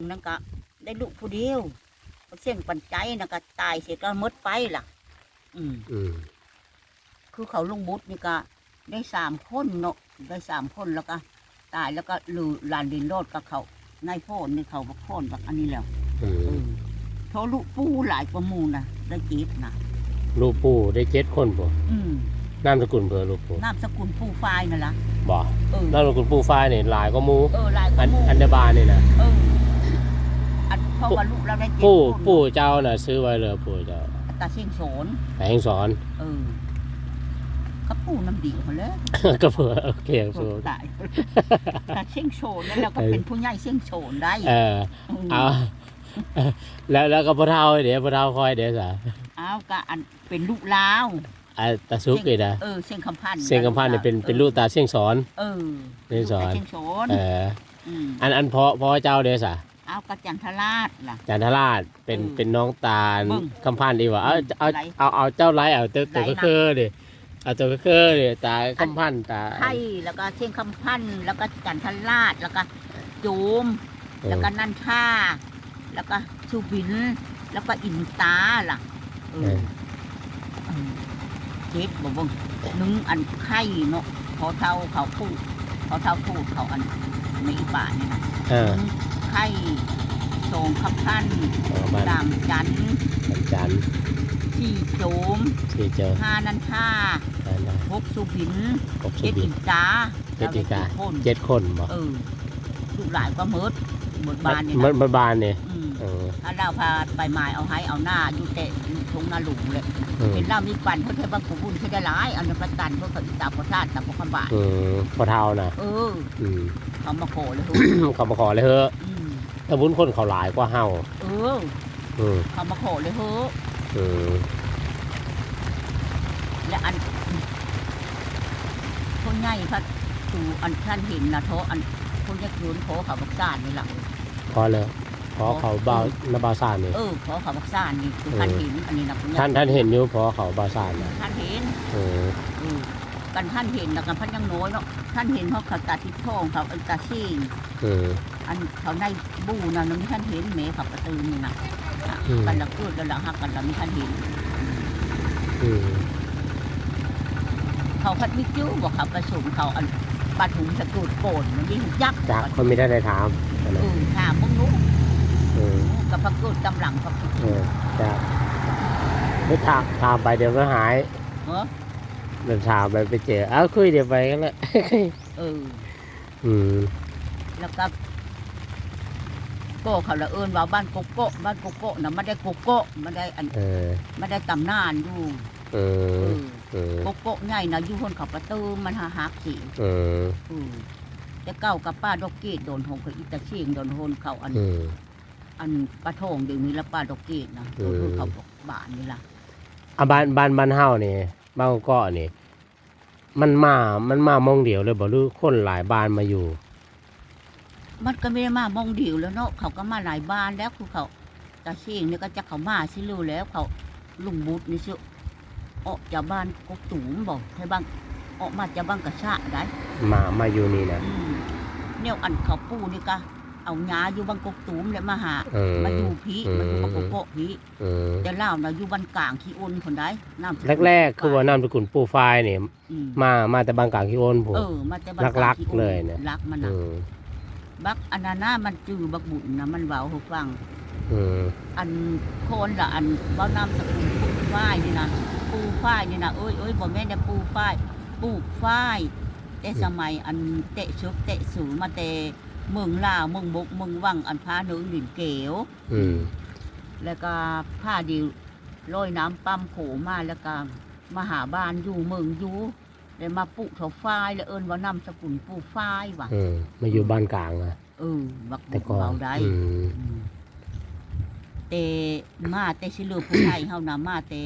นั่นก็ได้ลูกผู้เดียวเสี่ยงปันใจนั่นก็ตายเสียก็หมดไปล่ะ อืมอืมคือเขาลุงบุตรนี่ก็ได้สามคนเนาะได้สามคนแล้วก็ ตายแล้วก็ลือลานดินโลดกับเขานายโพนนี่เขาบักโพนบักอันนี้แล้วอืเอมอโทรลูกปูหลายประมูลนะได้จีบนะลูกปู่ได้เจ็ดคนบ่อืมนามสกุลเพื่อลูกปู่นามสกุลปูฝ้ายนั่นละบ่เออนามสกุลปู่ฟ้ายนี่หลายก็มูเออหลายปอัระนมูลอันเดบานนี่นะเอออัน เพราะว่าลูกเราได้จีบปู่คนปู่เจ้าน่ะ ซื้อไว้เลยปู่เจ้าตาเชียงโสนแต่แห่งสอนเออเขาปูน้ำดีเขาเลยก็เพื่อโอเคโสสู้นตายตาเชียงโสนนั่นเราก็เป็นผู้ใหญ่เชียงโสนได้เออเอาแล้วแล้วก็พ่อเฒ่าเดี๋ยวพ่อเฒ่าคอยเดี๋ยวซะเอาก็อันเป็นลูกลาวอะตาซุกอีกนะเออเชียงคำพันธ์เสียงกำพันธ์เนี่ยเป็นเป็นลูกตาเสียงสอน เออเสียงสอนลูกตาเชียงโสนเออมอันอันพ่อพ่อเจ้าเดี๋ยวซะ เอากระจันทราชล่ะ จันทราชเป็นเออเป็นน้องตาลเบิ่งคำพันธ์ดีกว่าเอาเบิ่งเอาไหลเอาเอาเจ้าไรเอาตัวตัวไหลก็นะคือดิเอาตัวก็คือดิตาคำพันธ์ตาไข่แล้วก็เชียงคำพันธ์แล้วก็จันทราชแล้วก็จูม เออแล้วก็นันท่า แล้วก็ชูบิน แล้วก็อินตาล่ะเอเอออมเจ็ดบ่เบิ่งนึงอันไข่เนาะพอเท่าเขาพูดพอเท่าพูดเขาอันในอีป่านี่นะเออนึง ไข่สองคำพันธ์เอาบ้านสามจันทร์จันทร์สี่โจมที่เจอห้านันท่าได้ได้หกสุบินครบสุเจ็ดบิอิน นตาเจ็ดอีกาเราได้คนเจ็ดคนบ่เออลูกหลานก็เมิดหมดบานนี่มันนะมันบานเนี่ยอืมเออถ้าเราพาไปหมายเอาให้เอาหน้าอยู่เตะอยู่ทงนาหลุงเลย เออเห็นเรามีปันเขาเทบังกุบุญเขาได้ร้ายเอาเนื้อประกันเพื่อเขาอิตาประทานตาพวกคำบาทเออพอเท่านะเออ อืม เขามาโขเลยเฮ้ยเขามาขอเลยเฮ้อะอืม ถ้าบุญคนเขาหลายกว่าเฮาเออเออเขามาโขเลยเฮ้ยเออและอันคนใหญ่พัดตูอันท่านเห็นนะโทอันคนยักษ์ยุนโทเขาบักซ่านนี่แหละพอเลยพอเขาเบานาบาซานนี่เออโทเขาบักซ่านนี่คือท่านเห็นอันนี้นะคุณท่านท่านเห็นอยู่พอเขาบาซานนะท่านเห็นเออเออกันท่านเห็นแล้วกันพันยังน้อยเนาะท่านเห็นเขาเขาตาทิพย์ทองเขาอันตาชิงเออ อันเขาในบูนะนึงท่านเห็นเมขับประตูนี่นะอืม กันละเกิดกันละหักกันละมีท่านเห็น อืมเขาพัดมิจู้บอกเขาประชุมเขาอันปาถุงสะกุดโกนมันยิ่งยักษ์จากคนไม่ได้ได้ถามอันเอนั้นอถามมึงรู้เออกับพักกุดกำลังพักกุดเออจะไม่ถามถามไปเดี๋ยวก็หายเออเดินถามไปไปเจอ เอ้าคุยเดี๋ยวไปกันละเออ อืมแล้วก็ โก้เขาละเอิญว่าบ้านโกโก้บ้านโกโก้นะไม่ได้โกโก้ไม่ได้อันเออไม่ได้ตำนานอยู่เอเอออเออโกโก้ใหญ่นะอยู่คนเขาประตูมันหาหักสีเอออือแต่เก้ากับป้าดอกเกดโดนหงกับอิตาเชียงโดนโหนเขาอันอืมอันปลาทองเดี๋ยวนี้ละป้าดอกเกดนะอืโดมนเขาบอกบ้านนี่ล่ะอะบ้านบ้านบ้านเฮานี่บ้านเก็นี่มันมา มันมามองเดียวเลยบ่หรือคนหลายบ้านมาอยู่ มันก็ไม่ได้มามองเดียวแล้วเนาะเขาก็มาหลายบ้านแล้วคือเขาตาเชียงนี่ก็จะเขามาสิรู้แล้ว เขาลุงบุตรนี่สิออกจากบ้านกกตูมบอกให้บ้างออกมาจากบ้านกระชะได้มามาอยู่นี่นะอืมเนี่ยอันเขาปูนี่ก็เอาหญ้าอยู่บางกกตูมแล้วมาหาเออมาอยู่พีอืมมาอยู่บางกกโกะพีเออแต่เล่าวนะอยู่บ้านกลางขี้อ้นคนได้น้ำแรกๆคือว่านามสกุลปู่ฟ้ายนี่อืมมามาแต่บางกลางขี้โอนผมเออมาแต่บ้านรักๆขี้อ้นเลยเนี่ยรักมันเอนะอ บักอันนั้นน่ะมันจือบักบุญนะมันเว้าให้ฟัง เออ อันโคนละอันเว้านำสกุลปูฝ้ายนี่นะปูฝ้ายนี่นะเอ้ยเอ้ยบ่แม่นแต่ปูฝ้ายปลูกฝ้ายแต่สมัยอันเตะชุบเตะสูมาแต่เมืองลาวเมืองบกเมืองวังอันพาเนืองดินเกวอืมแล้วก็ผ้าดิวลอยน้ำปั๊มโขมาแล้วก็มาหาบ้านอยู่เมืองอยู่ แล้วมาปลูกเถาฝ้ายแล้วเอิ้นว่านำสกุลปลูกฝ้ายว่ะ เออมาอยู่บ้านกลางอะเออบักแต่บุญก่อนเบาได้อืมอืมแต่มาแต่สิเลือผู้ไทยเฮานะมาแต่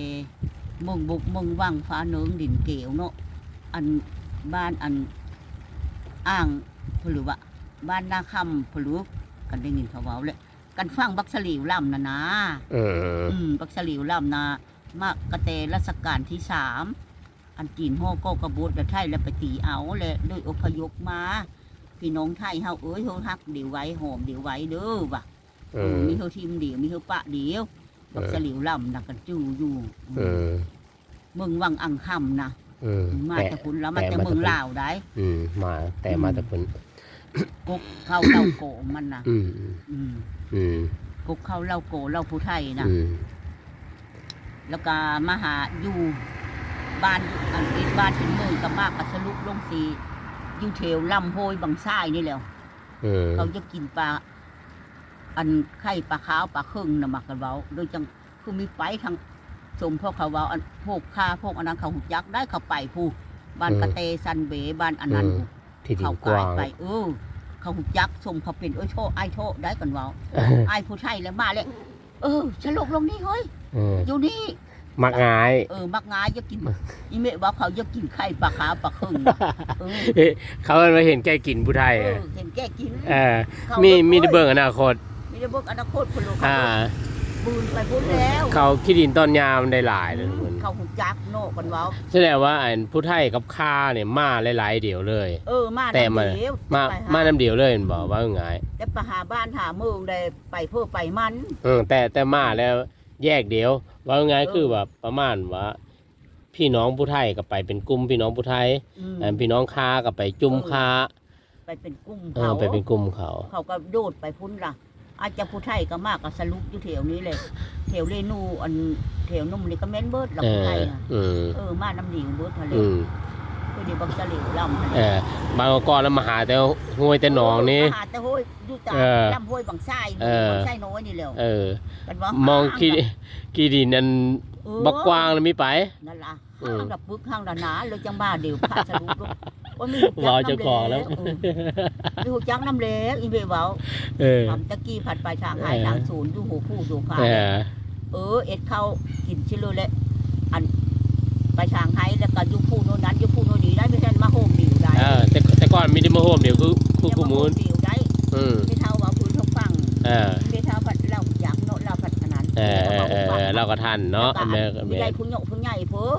เมืองบุกเมืองวังฟ้าเนืองดินเกวเนาะอันบ้านอันอ่างพหรือว่าบ้านนาคำพหรือกันได้ยินเขาเว้าเลยกันฟังบักสลีวล่ำนะนะ เออ อืมบักสลีวล่ำนามากระเตรัชกาลที่สาม อันจีนโฮโกกระบุดและไทยแล้วไปตีเอาเลยด้วยอพยพมาพี่น้องไทยเฮาเอ้ยเฮาฮักเดี๋ยวไว้หอมเดี๋ยวไว้เด้อว่ะเออมีเท่าทีมเดียวมีเท่าปะเดียวบักเออสลิวลำนักกันจูอยู่เออเมืองวังอังคำนะเออมาแต่แต่คุณแล้วมาแต่แต่มาเมืองแต่ลาวได้ อืมมาแต่มาแต่เพิ่นกกเข้าเล่าโกมันนะอืมอืมอืมกกเข้าเล่าโกเล่าผู้ไทยนะอืมแล้วก็มาหาอยู่ บ้านอันเป็นบ้านเป็นเมืองกับมากกัสลุกลงสีอยู่เทวลำโพยบางซ้ายนี่แหล้ว เออเขาจะกินปลาอันไข่ปลาขาวปลาเครึ่งนะมักกันเว้าโดยจังคือมีไปทางสมพวกเขาเว้าอันพวกข้าพวกอันนั้นเขาหุยักได้เขาไปผู้บ้านกระเตซันเบบ้านอันนั้นเออที่ดิเขานกกลาว้ายง ไปเออเขาหุยักสมเขาเป็นโอ้ยโชไอ้ายโชได้กันเว้า ไอ้ายผู้ไทยแล้วมาเลยเออฉลกลงนี่เฮ้ยเอออยู่นี่ มักง่าย เออมักงายจะกินอีเมะว่าเขาจะกินไข่ปลาขาวปลาเครึ่งเออเอ๊ะเขาเอามาเห็นแกกินผู้ไทยเออะอเห็นแกกินเออเขามีก็มีได้โอ้ยเบิ่งอนาคต มีได้เบิกอนาคตคนโลกอ่าบืนไปพุ่นแล้ว เขาขี้ดินตอนยามนได้หลายเลยทุกคนเขาหุจักโน่กันเว้าแสดงว่าอันผู้ไทยกับข้าเนี่ยมาหลายๆเดียวเลย เออมาแต่มาเดียวมาไปหมาน้ำเดียวเลยเห็นบอกว่าง่ายแต่ไปหาบ้านหาเมืองได้ไปเพื่อไปมันเออแต่แต่มาแล้วแยกเดียว ว่าง่ายคือแบบประมาณว่า พี่น้องผู้ไทยก็ไปเป็นกลุ่มพี่น้องผู้ไทยอืมอันพี่น้องค้าก็ไปจุ่มค้าไปเป็นกุ้งเอเขาอไปเป็นกลุ่มเขา เขาก็โดดไปพุ่นล่ะ อาจจะผู้ไทยก็มากกับสรุปอยู่แถวนี้เลยแถวเรนูอันแถวนุ่มนี่ก็แม่นเบิดหลัเอผู้ไทอยน่ะอืมเออมาน้ำหนิงเบิดทะเลอืม คือดีบักสลิวลำทะเลเออบางก่อนแล้วมาหาแต่ห้วยแต่หนองนี่หาแต่ห้วยอยู่ตามเออลำห้วยบางไส้เออ บางไส้น้อยนี่แหล้วเออ กันว่ามองขี้ขี้ดินนั่นเออบักกวางแล้วมีไป นั่นล่ะอืม ห้างดับปึกห้างดับหนาเลยจังบ้าเดียวพาสรุปลูกโอ้ยมีรอเจ้าของแล้ว เออมีหูจักน้ำเหลวอีเบเว้าเออ ทำตะกี้ผัดไปทางหายเออ ทางศูนย์อยู่หูผู้อยู่ขา เออ เออเอ็ดเข้ากินชิเลยแหละอันไปทางไห้แล้วก็อยู่ผู้โน่นนั้นอยู่ผู้โน่น เออแต่แต่ก่อนมีแต่มาโฮมเดี๋ยวคือคือกูมูลดิวได้อืมไม่เท่าว่าพื้นทุกฝั่งเออไม่เท่าผัดเราอยากโน่นเราผัดขนาดเออเออเออเออเราก็ทันเนาะแม่ก็ไม่แม่ได้ผู้ใหญ่ผู้ใหญ่เพ้อ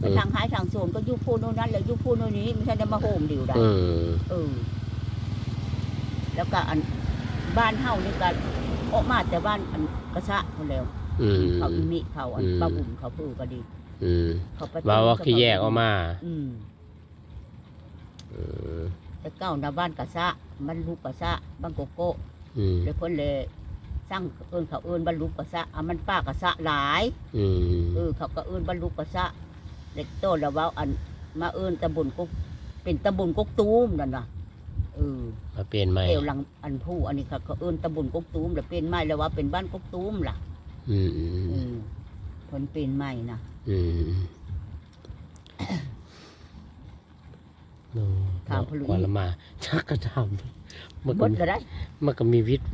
ไปทางหายทางโซนก็อยู่ผู้โน่นนั้นแล้วอยู่ผู้โน่นนี้ไม่ใช่ได้มาโฮมดิวได้อืมเออแล้วก็อันบ้านเฮานี่ก็ออกมาแต่บ้านอันกระชะคนแล้วอืมเขาอิมิเขาอันอืมบาบุญเขาพูดก็ดีอืมเขาไปว่าว่าคือแยกออกมา อืม อืมแต่เก้าหน้าบ้านกระชะบ้านลูกกระชะบ้านโกโก้อืมแล้วคนเลยสร้างเอินเขาเอินบรรลุกระชะอะมันป้ากระชะหลาย อืมเออเขาก็เอินบรรลุกระชะเด็กโตแล้วเว่าอันมาเอินตำบลกกเป็นตำบลกกตูมนั่นน่ะเออ มาเปลี่ยนใหม่เอวหลังอันผู้อันนี้เขาก็เอินตำบลกกตูมแล้วเป็นไม้แล้วว่าเป็นบ้านกกตูมล่ะอืมอืมเออผลเป็นไม้นะอืมโอ้ ถามพลุกว่าละมาชักกระทำมันหมก็ดแล้วได้ มันก็มีวิทย์